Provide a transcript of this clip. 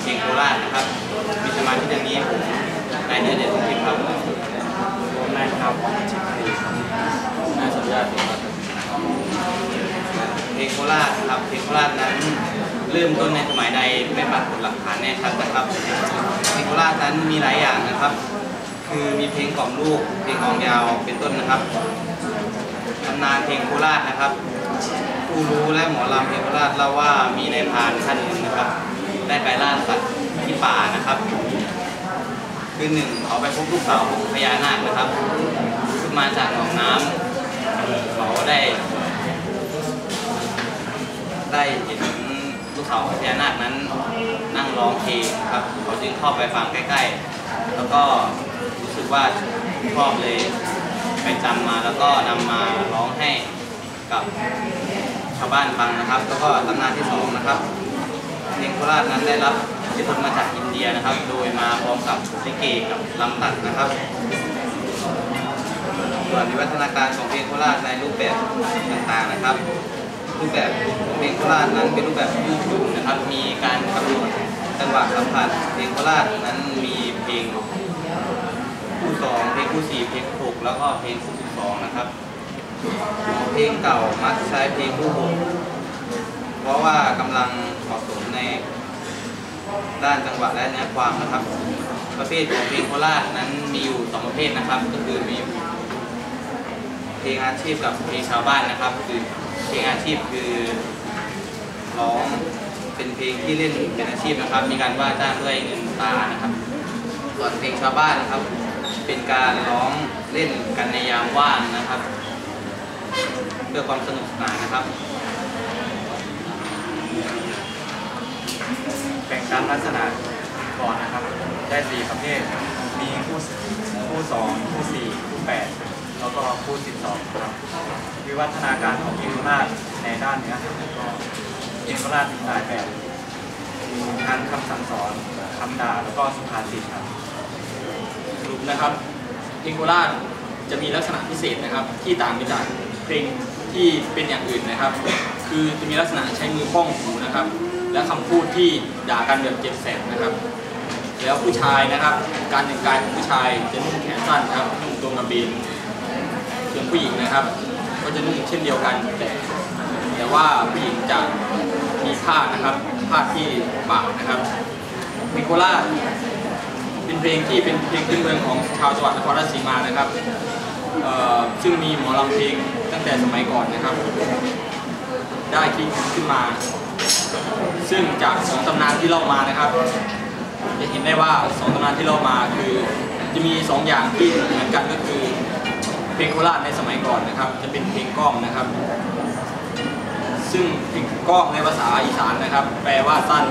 เชียงโคราชนะครับ มีสมาชิกอย่างนี้นายเนื้อนเดชสมคิดครับผมนายครับนายสัญญาเพลงโคราชครับเพลงโคราชนั้นเริ่มต้นในสมัยใดไม่ปรากฏหลักฐานแน่ชัดนะครับเพลงโคราชนั้นมีหลายอย่างนะครับ คือมีเพลงกล่อมลูก เพลงกองยาวเป็นต้นนะครับตำนานเพลงโคราชนะครับผู้รู้และหมอลำเพลงโคราชเล่าว่ามีนายพานท่านหนึ่งนะครับ ได้ไปล่าสัตว์ที่ป่านะครับ คือหนึ่งเขาไปพบลูกเต่าพญานาคนะครับขึ้นมาจากหนองน้ำเขาได้ ได้เห็นลูกเต่าพญานาคนั้นนั่งร้องเพลงครับ เขาจึงเข้าไปฟังใกล้ ๆ แล้วก็รู้สึกว่าชอบเลยไปจำมาแล้วก็นำมาร้องให้กับชาวบ้านฟังนะครับ แล้วก็ตำนานที่สองนะครับ เพลงโคราชนั้นได้รับอิทธิพลมาจากอินเดียนะครับ โดยมาพร้อมกับลิเกกับลำตัดนะครับส่วนวิวัฒนาการของเพลงโคราชในรูปแบบต่างๆนะครับ รูปแบบของเพลงโคราชนั้นเป็นรูปแบบยืดหยุ่นนะครับ มีการกำหนดจังหวะสัมผัสเพลงโคราชนั้นมีเพลงคู่สองเพลงคู่สี่เพลงหกแล้วก็เพลงคู่สิบสองนะครับ เพลงเก่ามักใช้เพลงคู่หก ราะว่ากำลังเหมาะสมในด้านจังหวะและเนื้อความนะครับ ประเภทของเพลงโคราชนั้นมีอยู่สองประเภทนะครับ ก็คือมีเพลงอาชีพกับเพลงชาวบ้านนะครับ คือเพลงอาชีพคือร้องเป็นเพลงที่เล่นเป็นอาชีพนะครับ มีการว่าจ้างด้วยเงินตานะครับส่วนเพลงชาวบ้านนะครับ เป็นการร้องเล่นกันในยามว่างนะครับ เพื่อความสนุกสนานนะครับ แบ่งตามลักษณะก่อนนะครับ ได้สี่ประเภท มีคู่คู่สองคู่สี่คู่แปดแล้วก็คู่สิบสองครับ วิวัฒนาการของเพลงโคราชในด้านเนื้อหาก็เพลงโคราชมีหลายแบบมีทั้งคำสั่งสอนคำด่าแล้วก็สุภาษิตครับสรุปนะครับเพลงโคราชจะมีลักษณะพิเศษนะครับ ที่ต่างไปจากเพลง ที่เป็นอย่างอื่นนะครับ คือจะมีลักษณะใช้มือป้องหูนะครับ และคำพูดที่ด่ากันแบบเจ็บแสบนะครับ แล้วผู้ชายนะครับ การแต่งกายของผู้ชายจะนุ่งแขนสั้นครับนุ่งตัวกระเบนส่วนผู้หญิงนะครับ ก็จะนุ่งเช่นเดียวกันแต่แต่ว่าผู้หญิงจะมีผ้านะครับผ้าที่บ่านะครับเพลงโคราเป็นเพลงที่เป็นเพลงพื้นเมืองของชาวจังหวัดนครราชสีมานะครับ ซึ่งมีหมอลำเพลงตั้งแต่สมัยก่อนนะครับ ได้คิดขึ้นมา ซึ่งจากสองตำนานที่เล่ามานะครับ จะเห็นได้ว่าสองตำนานที่เล่ามาคือจะมีสองอย่างที่เหมือนกันก็คือเพลงโคราชในสมัยก่อนนะครับ จะเป็นเพลงก้องนะครับ ซึ่งเพลงก้องในภาษาอีสานนะครับ แปลว่าสั้น